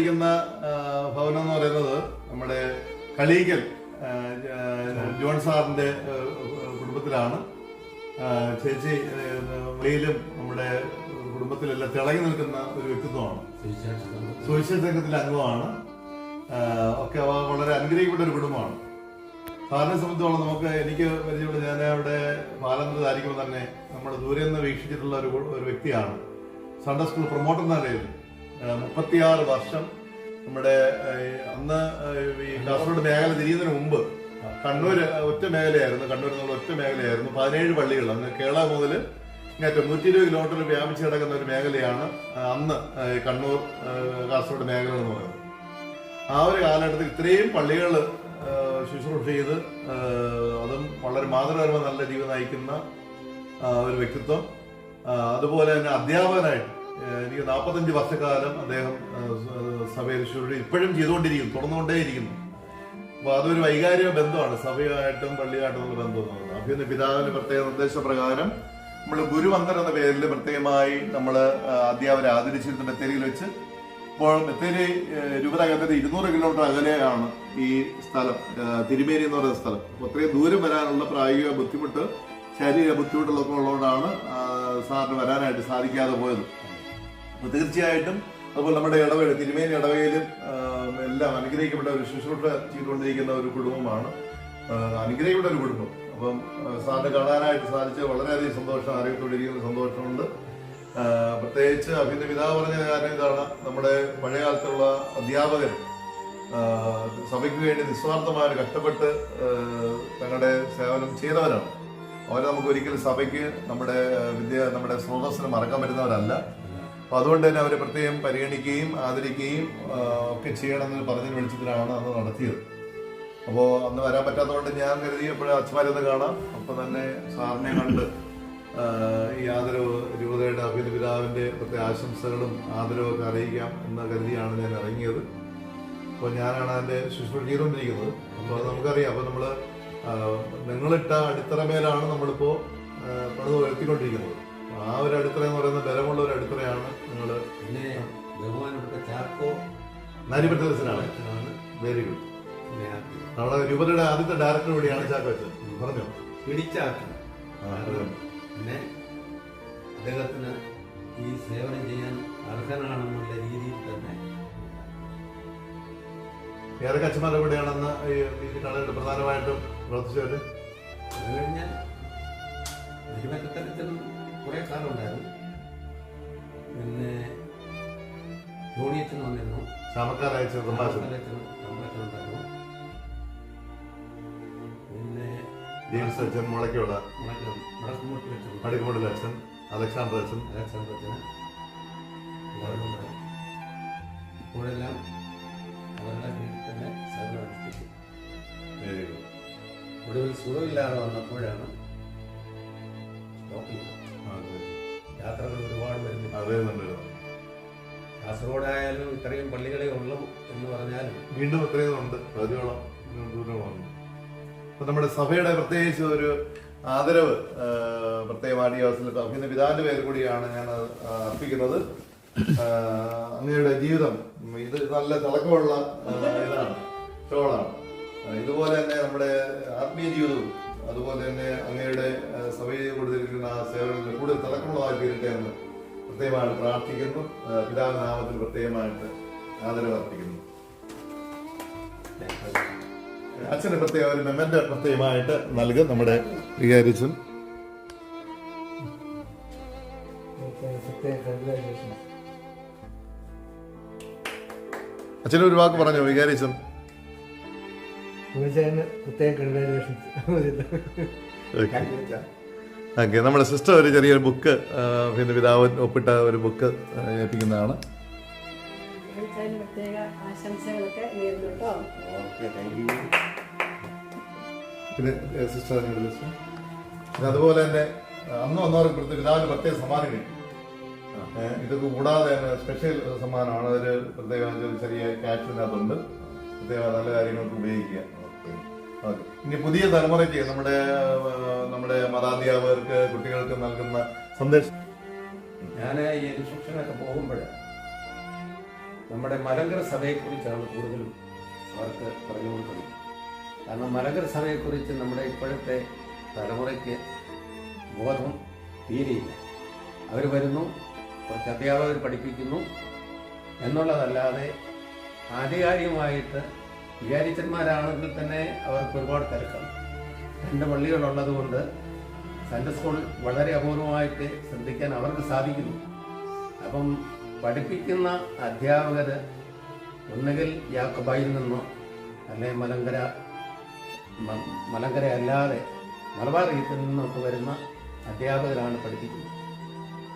ചെയ്തുകൊണ്ടിരിക്കുന്ന ഭവനം എന്ന് പറയുന്നത് നമ്മുടെ ആ, ജോൺ സാറിന്റെ കുടുംബത്തിലാണ്. ചേച്ചി വെളിയിലും നമ്മുടെ കുടുംബത്തിലെല്ലാം തിളങ്ങി നിൽക്കുന്ന ഒരു വ്യക്തിത്വമാണ്. സുവിശേഷ സംഘത്തിലെ അംഗമാണ്. ഒക്കെ വളരെ അനുഗ്രഹിക്കപ്പെട്ട ഒരു കുടുംബമാണ്. സാറിനെ സംബന്ധിച്ചോളം നമുക്ക് എനിക്ക് പരിചയമുള്ള ഞാൻ അവിടെ പാലന്തരത്തായിരിക്കുമ്പോൾ തന്നെ നമ്മൾ ദൂരെ നിന്ന് വീക്ഷിച്ചിട്ടുള്ള ഒരു ഒരു വ്യക്തിയാണ്. സൺഡേ സ്കൂൾ പ്രൊമോട്ടർ എന്ന നിലയിൽ ആ, മുപ്പത്തിയാറ് വർഷം നമ്മുടെ അന്ന് ഈ കാസർഗോഡ് മേഖല തിരിയുന്നതിന് മുമ്പ് കണ്ണൂർ ഒറ്റ മേഖലയായിരുന്നു. കണ്ണൂർ എന്നുള്ള ഒറ്റ മേഖലയായിരുന്നു. പതിനേഴ് പള്ളികൾ. അന്ന് കേരള മുതൽ ഇങ്ങനെ നൂറ്റി ഇരുപത് കിലോമീറ്റർ വ്യാപിച്ചു കിടക്കുന്ന ഒരു മേഖലയാണ് അന്ന് കണ്ണൂർ കാസർഗോഡ് മേഖല എന്ന് പറയുന്നത്. ആ ഒരു കാലഘട്ടത്തിൽ ഇത്രയും പള്ളികൾ ശുശ്രൂഷ ചെയ്ത് അതും വളരെ മാതൃകപരമായ നല്ല ജീവിതം നയിക്കുന്ന ഒരു വ്യക്തിത്വം. അതുപോലെ തന്നെ അധ്യാപകനായിട്ട് എനിക്ക് നാൽപ്പത്തഞ്ച് വർഷക്കാലം അദ്ദേഹം സഭയിൽ ശുശ്രൂഷ ഇപ്പോഴും ചെയ്തുകൊണ്ടിരിക്കുന്നു തുടർന്നുകൊണ്ടേയിരിക്കുന്നു. അപ്പൊ അതൊരു വൈകാരിക ബന്ധമാണ് സഭയുമായിട്ടും ഉള്ള ബന്ധം അഭ്യുന്ന പിതാവിന്റെ പ്രത്യേക നിർദ്ദേശപ്രകാരം നമ്മൾ ഗുരുവന്ദൻ എന്ന പേരിൽ പ്രത്യേകമായി നമ്മൾ അധ്യാപകരെ ആദരിച്ചിരുന്ന ബത്തേരിയിൽ വെച്ച് ഇപ്പോൾ ബത്തേരി ഏഹ്, രൂപതകത്തിന്റെ ഇരുന്നൂറ് കിലോമീറ്റർ അകലെയാണ് ഈ സ്ഥലം തിരുമേരി എന്ന് പറയുന്ന സ്ഥലം. അപ്പോൾ അത്രയും ദൂരം വരാനുള്ള പ്രായോഗിക ബുദ്ധിമുട്ട് ശാരീരിക ബുദ്ധിമുട്ടുള്ളതൊക്കെ ഉള്ളതുകൊണ്ടാണ് സാറിന് വരാനായിട്ട് സാധിക്കാതെ പോയത്. അപ്പൊ തീർച്ചയായിട്ടും അതുപോലെ നമ്മുടെ ഇടവേള തിരുമേനി ഇടവകയിലും എല്ലാം അനുഗ്രഹിക്കപ്പെട്ട ഒരു ശുശ്രൂഷ ചെയ്തുകൊണ്ടിരിക്കുന്ന ഒരു കുടുംബമാണ്. അനുഗ്രഹിക്കപ്പെട്ട ഒരു കുടുംബം. അപ്പം സാറിന് കാണാനായിട്ട് സാധിച്ചത് വളരെയധികം സന്തോഷം ആരോഗ്യത്തോടിരിക്കുന്ന സന്തോഷമുണ്ട്. പ്രത്യേകിച്ച് അഭിന്റെ പിതാവ് പറഞ്ഞ കാര്യം ഇതാണ്. നമ്മുടെ പഴയ കാലത്തുള്ള അധ്യാപകർ സഭയ്ക്ക് വേണ്ടി നിസ്വാർത്ഥമായി കഷ്ടപ്പെട്ട് തങ്ങളുടെ സേവനം ചെയ്തവരാണ് അവരെ നമുക്ക് ഒരിക്കലും സഭയ്ക്ക് നമ്മുടെ വിദ്യ നമ്മുടെ സ്രോതസ്സിന് മറക്കാൻ പറ്റുന്നവരല്ല. അപ്പൊ അതുകൊണ്ട് തന്നെ അവരെ പ്രത്യേകം പരിഗണിക്കുകയും ആദരിക്കുകയും ഒക്കെ ചെയ്യണമെന്ന് പറഞ്ഞ വെളിച്ചത്തിലാണ് അന്ന് നടത്തിയത്. അപ്പോൾ അന്ന് വരാൻ പറ്റാത്തതുകൊണ്ട് ഞാൻ കരുതി എപ്പോഴും അച്ഛന്മാരൊന്ന് കാണാം. അപ്പൊ തന്നെ സാറിനെ കണ്ട് ഈ ആദരവ് രൂപതയുടെ അഭിനന്ദ പിതാവിന്റെ പ്രത്യേക ആശംസകളും ആദരവൊക്കെ അറിയിക്കാം എന്ന് കരുതിയാണ് ഞാൻ ഇറങ്ങിയത്. അപ്പോൾ ഞാനാണ് അതിന്റെ ശുശ്രൂഷ ചെയ്തുകൊണ്ടിരിക്കുന്നത്. അപ്പോൾ നമുക്കറിയാം. അപ്പോൾ നമ്മൾ നിങ്ങളിട്ട അടിത്തറമേലാണ് നമ്മളിപ്പോൾ പണിത് ഉയർത്തിക്കൊണ്ടിരിക്കുന്നത്. ആ ഒരു അടുക്കള എന്ന് പറയുന്നത് ബലമുള്ള ഒരു അടുക്കളയാണ് നിങ്ങൾ പിന്നെ ബഹുമാനപ്പെട്ട ചാക്കോ. നാരിപറ്റത്തിനാണ് very good. നമ്മുടെ രൂപതയുടെ ആദ്യത്തെ ഡയറക്ടർ കൂടിയാണ് ചാക്കോച്ചൻ പറഞ്ഞോ? പിടിച്ചാക്കി. പിന്നെ അദ്ദേഹത്തിന് ഈ സേവനം ചെയ്യാൻ അർഹനാണെന്നുള്ള രീതിയിൽ തന്നെ ഏറെ അച്ഛന്മാരുടെ കൂടെയാണെന്ന് ഈ കളയുടെ പ്രധാനമായിട്ടും പ്രവർത്തിച്ചവര്? അത് കഴിഞ്ഞാൽ തിരുവനന്തപുരത്തിനും കുറേ കാലം ഉണ്ടായിരുന്നു പിന്നെ ധോണിയച്ചൻ വന്നിരുന്നു. പിന്നെ ജെയിംസ് അച്ഛൻ മുളയ്ക്കുള്ള അച്ഛൻ അലക്സാണ്ടർ അച്ഛൻ. എല്ലാവരും ഇപ്പോഴെല്ലാം അവരുടെ വീട്ടിൽ തന്നെ ഒടുവിൽ സുഖമില്ലാതെ വന്നപ്പോഴാണ് സ്റ്റോപ്പ് ചെയ്തത് യാത്രകൾ ഒരുപാട് വരുന്നുണ്ട്. കാസർഗോഡായാലും ഇത്രയും പള്ളികളെ ഉള്ളൂ എന്ന് പറഞ്ഞാൽ വീണ്ടും ഇത്രയും ഉണ്ട്. പതിയോളം അപ്പൊ നമ്മുടെ സഭയുടെ പ്രത്യേകിച്ച് ഒരു ആദരവ് പ്രത്യേക പ്രത്യേകമായിട്ട് ഈ അവസരത്തിൽ പിതാവിന്റെ പേര് കൂടിയാണ് ഞാൻ അർപ്പിക്കുന്നത്. അങ്ങയുടെ ജീവിതം ഇത് നല്ല തിളക്കമുള്ള ഇതാണ് ഷോളാണ്. ഇതുപോലെ തന്നെ നമ്മുടെ ആത്മീയ ജീവിതവും അതുപോലെ തന്നെ അങ്ങയുടെ സഭയെ കൊടുത്തിരിക്കുന്ന ആ സേവനങ്ങൾ കൂടുതൽ തിളക്കമുള്ളതായി തീരട്ടെ എന്ന് പ്രത്യേകമായിട്ട് പ്രാർത്ഥിക്കുന്നു. പിതാവ് നാമത്തിൽ പ്രത്യേകമായിട്ട് ആദരവ് അർപ്പിക്കുന്നു. അച്ഛന് പ്രത്യേക ഒരു മെമ്മന്റ് പ്രത്യേകമായിട്ട് നൽകും നമ്മുടെ വികാരിച്ചും അച്ഛനൊരു വാക്ക് പറഞ്ഞോ വികാരിച്ചും പ്രത്യേകം കൺഗ്രാജുലേഷൻസ് ഓക്കെ. നമ്മുടെ സിസ്റ്റർ ഒരു ചെറിയൊരു ബുക്ക് പിന്നെ പിതാവ് ഒപ്പിട്ട ഒരു ബുക്ക് ഏൽപ്പിക്കുന്നതാണ്. പിന്നെ സിസ്റ്റർ പിന്നെ അതുപോലെ തന്നെ അന്ന് വന്നവർക്ക് കൊടുത്ത് പിതാവിന് പ്രത്യേക സമ്മാനം കിട്ടി. ഇത് കൂടാതെ തന്നെ സ്പെഷ്യൽ സമ്മാനമാണ്. അതൊരു പ്രത്യേക ചെറിയ ക്യാഷ് ഇതിനകത്തുണ്ട്. പ്രത്യേക നല്ല കാര്യങ്ങൾക്ക് ഉപയോഗിക്കുക. ഇനി പുതിയ തലമുറയ്ക്ക് നമ്മുടെ നമ്മുടെ മതാധ്യാപകർക്ക് കുട്ടികൾക്ക് നൽകുന്ന സന്ദേശം. ഞാൻ ഈ ഇൻസ്ട്രക്ഷനൊക്കെ പോകുമ്പോൾ നമ്മുടെ മലങ്കര സഭയെ സഭയെക്കുറിച്ചാണ് കൂടുതലും അവർക്ക് പറഞ്ഞു കൊടുക്കുന്നത് കാരണം മലങ്കര സഭയെ കുറിച്ച് നമ്മുടെ ഇപ്പോഴത്തെ തലമുറയ്ക്ക് ബോധം തീരെയില്ല. അവർ വരുന്നു കുറച്ച് അധ്യാപകർ പഠിപ്പിക്കുന്നു എന്നുള്ളതല്ലാതെ ആധികാരികമായിട്ട് വികാരിച്ചന്മാരാണെങ്കിൽ തന്നെ അവർക്ക് ഒരുപാട് തിരക്കാണ് രണ്ട് പള്ളികളുള്ളത് കൊണ്ട് സൺഡേ സ്കൂൾ വളരെ അപൂർവമായിട്ട് ശ്രദ്ധിക്കാൻ അവർക്ക് സാധിക്കുന്നു. അപ്പം പഠിപ്പിക്കുന്ന അധ്യാപകർ ഒന്നുകിൽ യാക്കബായിൽ നിന്നോ അല്ലെങ്കിൽ മലങ്കര മലങ്കര അല്ലാതെ മലബാർ ഗീത്തിൽ നിന്നൊക്കെ വരുന്ന അധ്യാപകരാണ് പഠിപ്പിക്കുന്നത്.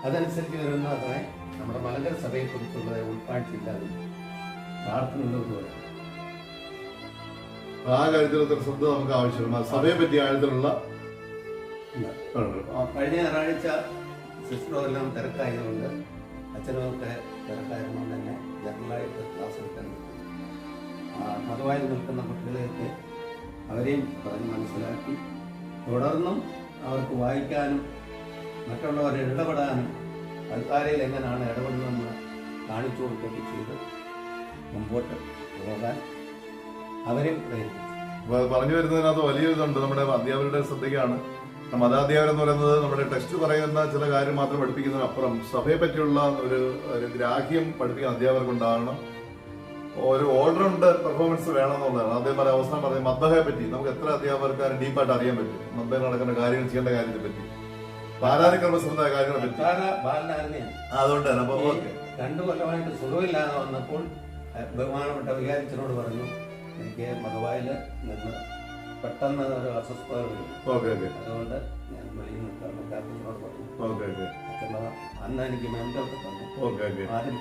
അതനുസരിച്ച് വരുന്ന അത്രേ നമ്മുടെ മലങ്കര സഭയെക്കുറിച്ചുള്ള ഉൾക്കാഴ്ചയില്ലാതെ പ്രാർത്ഥന വരും ആ കാര്യത്തിലുള്ള ശ്രദ്ധ നമുക്ക് ആവശ്യമാണ്. സഭയെ പറ്റിയ ആഴത്തിലുള്ള ആ, കഴിഞ്ഞ ഞായറാഴ്ച സിസ്റ്ററെല്ലാം തിരക്കായതുകൊണ്ട് അച്ഛനൊക്കെ തിരക്കായതുകൊണ്ട് തന്നെ ജനറലായിട്ട് ക്ലാസ് എടുക്കാൻ മതമായി നിൽക്കുന്ന കുട്ടികളെയൊക്കെ അവരെയും പറഞ്ഞ് മനസ്സിലാക്കി. തുടർന്നും അവർക്ക് വായിക്കാനും മറ്റുള്ളവരെ ഇടപെടാനും ആൾക്കാരിൽ എങ്ങനെയാണ് ഇടപെടുന്നതെന്ന് കാണിച്ചു കൊടുക്കുകയൊക്കെ ചെയ്ത് മുമ്പോട്ട് പോകാൻ അവരെയും പ്രേരിപ്പിച്ചു പറഞ്ഞു വരുന്നതിനകത്ത് വലിയ ഇതുണ്ട്. നമ്മുടെ അധ്യാപകരുടെ ശ്രദ്ധയ്ക്കാണ്. മതാധ്യാപനം എന്ന് പറയുന്നത് നമ്മുടെ ടെക്സ്റ്റ് പറയുന്ന ചില കാര്യം മാത്രം പഠിപ്പിക്കുന്നതിനപ്പുറം സഭയെ പറ്റിയുള്ള ഒരു ഒരു ഗ്രാഹ്യം പഠിപ്പിക്കുന്ന അധ്യാപകർക്കുണ്ടാകണം ഒരു ഓൾറൗണ്ട് പെർഫോമൻസ് വേണം എന്നുള്ളതാണ് അദ്ദേഹം പറഞ്ഞ അവസാനം പറഞ്ഞ മദ്ദഹയെ പറ്റി. നമുക്ക് എത്ര അധ്യാപകർക്ക് ഡീപ്പായിട്ട് അറിയാൻ പറ്റും. മദ്ദഹയിൽ നടക്കുന്ന കാര്യങ്ങൾ ചെയ്യേണ്ട കാര്യത്തെ പറ്റി. ആരാധനക്രമ ശ്രദ്ധ കാര്യങ്ങളെ പറ്റി. അതുകൊണ്ട് തന്നെ അപ്പൊ ഓക്കെ. രണ്ടു കൊല്ലമായിട്ട് സുഖമില്ലാതെ വന്നപ്പോൾ ബഹുമാനപ്പെട്ട വികാരിച്ചനോട് പറഞ്ഞു എനിക്ക് മകവായിൽ നിന്ന് പെട്ടെന്ന് ഒരു അസ്വസ്ഥത വരും. Okay okay. അതുകൊണ്ട് ഞാൻ വെളിയിൽ നിൽക്കാൻ വികാരിച്ചനോട് പറഞ്ഞു ഓക്കെ ഓക്കെ. അച്ഛൻ അന്ന് എനിക്ക് മെന്റൊക്കെ തന്നു. Okay okay. ആരും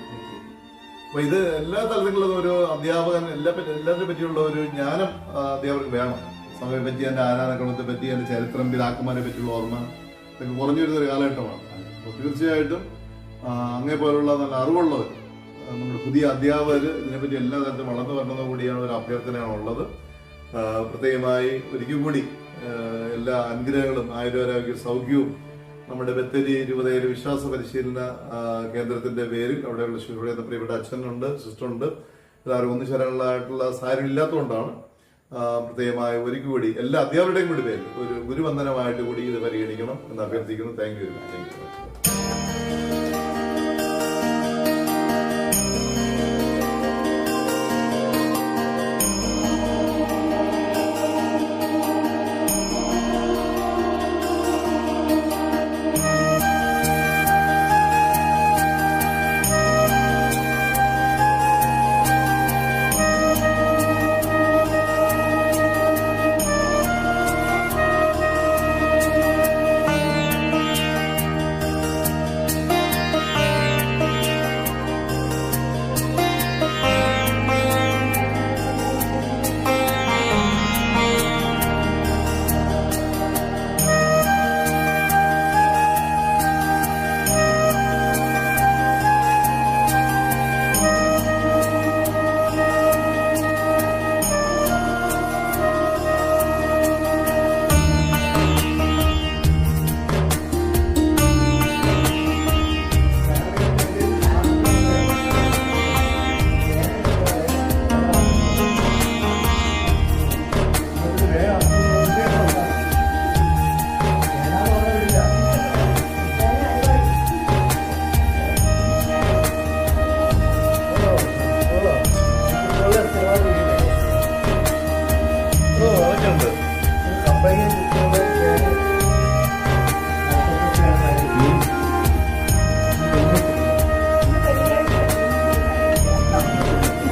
അപ്പൊ ഇത് എല്ലാ തലത്തിലുള്ള ഒരു അധ്യാപകൻ എല്ലാ എല്ലാത്തിനെ പറ്റിയുള്ള ഒരു ജ്ഞാനം അധ്യാപകൻ വേണം. സമയെ പറ്റി എന്റെ ആരാധനക്രമത്തെ പറ്റി എന്റെ ചരിത്രം പിതാക്കന്മാരെ പറ്റിയുള്ള ഓർമ്മ ഇതൊക്കെ കുറഞ്ഞു വരുന്ന ഒരു കാലഘട്ടമാണ് തീർച്ചയായിട്ടും അങ്ങേ പോലുള്ള നല്ല അറിവുള്ളവർ നമ്മുടെ പുതിയ അധ്യാപകർ ഇതിനെപ്പറ്റി എല്ലാ തരത്തിലും വളർന്നു വരണമെന്ന് കൂടിയാണ് ഒരു അഭ്യർത്ഥനയാണുള്ളത് പ്രത്യേകമായി ഒരിക്കൽ കൂടി എല്ലാ അനുഗ്രഹങ്ങളും ആയുരാരോഗ്യ സൗഖ്യവും നമ്മുടെ ബത്തേരി രൂപതയിലെ വിശ്വാസ പരിശീലന കേന്ദ്രത്തിന്റെ പേരിൽ അവിടെയുള്ള ശിവയുടെ പ്രിയപ്പെട്ട അച്ഛനുണ്ട് സിസ്റ്ററുണ്ട്. എല്ലാവരും ഒന്നു ചേരാനുള്ളതായിട്ടുള്ള സാഹചര്യം ഇല്ലാത്തതുകൊണ്ടാണ് പ്രത്യേകമായി ഒരിക്കൽ കൂടി എല്ലാ അധ്യാപകരുടെയും കൂടി പേരിൽ ഒരു ഗുരുവന്ദനമായിട്ട് കൂടി ഇത് പരിഗണിക്കണം എന്ന് അഭ്യർത്ഥിക്കുന്നു. താങ്ക് യു താങ്ക് യു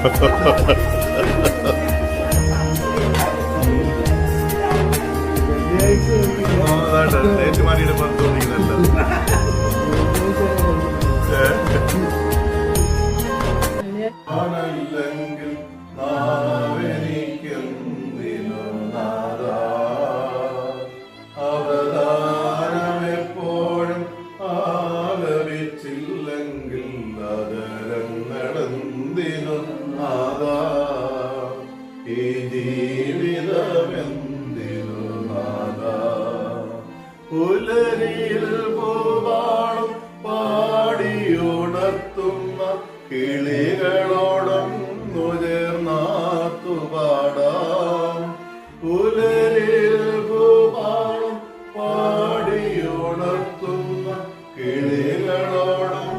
ഏറ്റുമാനിയുടെ കിളികളോടും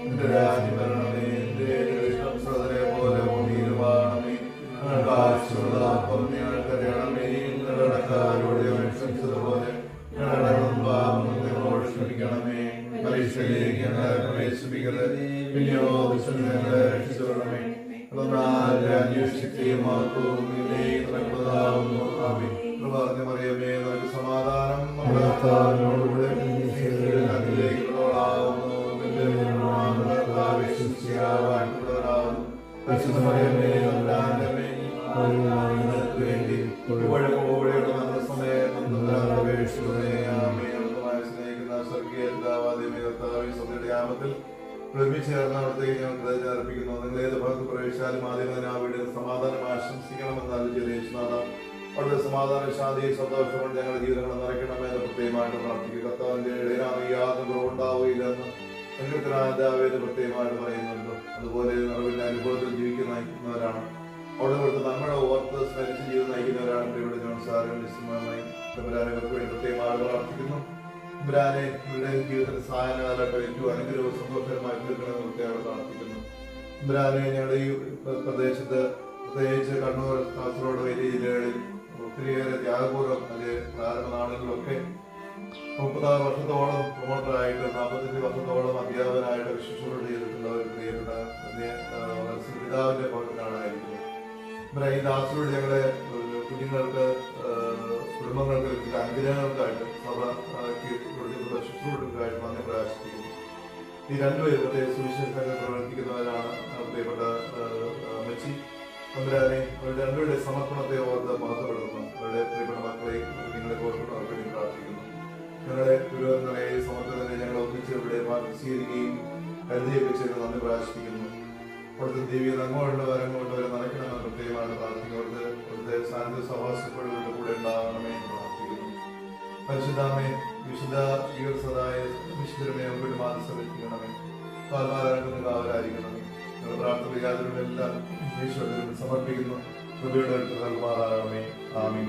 Brahma. ചേർന്ന് അവിടത്തേക്ക് കൃതജ്ഞത അർപ്പിക്കുന്നു നിങ്ങൾ ഏത് ഭാഗത്ത് പ്രവേശിച്ചാലും ആദ്യം ആ വീടിന് സമാധാനം ആശംസിക്കണമെന്ന് അറിയിച്ചത് അവിടുത്തെ സമാധാന ശാന്തി സന്തോഷം ഞങ്ങളുടെ ജീവിതങ്ങൾ നിറയ്ക്കണമെന്ന് പ്രത്യേകമായിട്ട് പ്രാർത്ഥിക്കുക കർത്താവിന്റെ ഇടയിലാണ് യാതൊരു കുറവുണ്ടാവുകയില്ലെന്ന് സങ്കീർത്തനാന്താവേത് പ്രത്യേകമായിട്ട് പറയുന്നുണ്ട്. അതുപോലെ നിറവിന്റെ അനുഭവത്തിൽ ജീവിക്കുന്ന നയിക്കുന്നവരാണ്. അവിടെ കൊടുത്ത് നമ്മുടെ ഓർത്ത് സ്മരിച്ച് ജീവിതം നയിക്കുന്നവരാണ് ഇവിടെ ജോൺ സാറും നിശ്ചയമായി ഇവർക്ക് വേണ്ടി പ്രത്യേകമായിട്ട് പ്രാർത്ഥിക്കുന്നു ഇബ്രാനെ ഇവരുടെ ജീവിതത്തിന് സഹായകാലമായിട്ട് ഏറ്റവും അനുഗ്രഹവും സന്തോഷകരമായി തീർക്കണമെന്ന് പ്രാർത്ഥിക്കുന്നു. ഞങ്ങളുടെ ഈ പ്രദേശത്ത് പ്രത്യേകിച്ച് കണ്ണൂർ കാസർഗോഡ് വലിയ ജില്ലകളിൽ ഒത്തിരിയേറെ ത്യാഗപൂർവം അല്ലെങ്കിൽ പ്രാരംഭ നാളുകളിലൊക്കെ മുപ്പത്താറ് വർഷത്തോളം പ്രൊമോട്ടറായിട്ട് നാൽപ്പത്തഞ്ച് വർഷത്തോളം അധ്യാപകനായിട്ട് ശുശ്രൂഷ ചെയ്തിട്ടുള്ള ഒരു പ്രിയപ്പെട്ട പിതാവിന്റെ ഭവനത്തിലാണായിരിക്കുന്നത് ഇവരെ ഈ ദാസിലൂടെ ഞങ്ങളുടെ കുഞ്ഞുങ്ങൾക്ക് കുടുംബങ്ങൾക്ക് ലഭിച്ച അനുഗ്രഹങ്ങൾക്കായിട്ട് സഭ കൊടുത്തിട്ടുള്ള ശുശ്രൂഷകൾക്കായിട്ട് നന്ദി പ്രകാശിപ്പിക്കുന്നു. ഈ രണ്ടുപേരും പ്രത്യേക സുവിശേഷങ്ങൾ പ്രവർത്തിക്കുന്നവരാണ് പ്രിയപ്പെട്ട അമ്മച്ചി. തമ്പുരാനെ അവരുടെ രണ്ടുപേരുടെ സമർപ്പണത്തെ ഓർത്ത് മാത്രപ്പെടുന്നു അവരുടെ പ്രിയപ്പെട്ട സ്വീകരിക്കുകയും കരുതിയൊക്കെ ചെയ്ത് നന്ദി പ്രകാശിപ്പിക്കുന്നു അവിടുത്തെ ദൈവീയ നന്മകളുടെ വരം നടക്കണമെന്ന് പ്രത്യേകമായിട്ട് പ്രാർത്ഥിക്കുന്നത് അവിടുത്തെ സാന്നിധ്യ സഭാസപ്പെടുകളുടെ കൂടെ ഉണ്ടാകണമേ എന്ന് പ്രാർത്ഥിക്കുന്നു. പരിശുദ്ധാമേ വിശുദ്ധ ഈർസതായ വിശുദ്ധരമേ അവരുടെ മാനസമർപ്പിക്കണമേ പാൽമാരാകുന്ന കാവലായിരിക്കണമേ ഞങ്ങൾ പ്രാർത്ഥന യാതൊരുമെല്ലാം ഈശ്വരനും സമർപ്പിക്കുന്നു. കൃപയുടെ നൽകുമാറാകണമേ. ആമീൻ.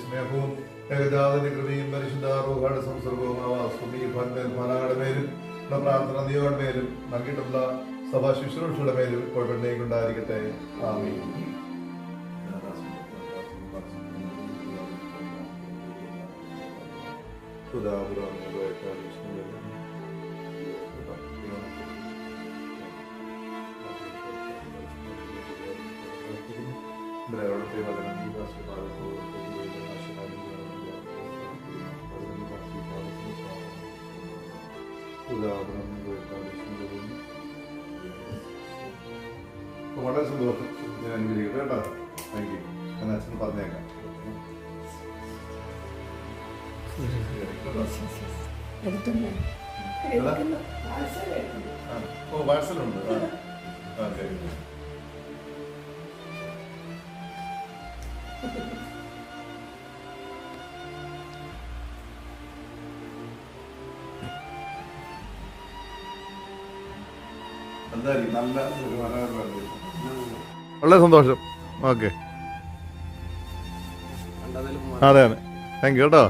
സ്നേഹവും ഏകജാതന്റെ കൃപയും പരിശുദ്ധാറോഹാട് സംസർഗവും ആവാസ്തുമി ഭന്മേൽ ഭനാടെ മേലും നമ്മുടെ പ്രാർത്ഥന നീയോടെ മേലും നൽകിയിട്ടുള്ള സഭാ ശുശ്രൂഷയുടെ മേലും ഇപ്പോൾ ഈ ഉണ്ടായിരിക്കട്ടെ ആമീൻ വളരെ സന്തോഷം. ഞാൻ അനുഗ്രഹിക്കട്ടെ കേട്ടോ. താങ്ക് യു ഞാൻ അച്ഛൻ പറഞ്ഞേക്കാം. ഓ പാഴ്സലുണ്ട് ആ. നല്ല മനോഹരമായിട്ട് വളരെ സന്തോഷം. ഓക്കെ. അതെ അതെ. താങ്ക് യു കേട്ടോ.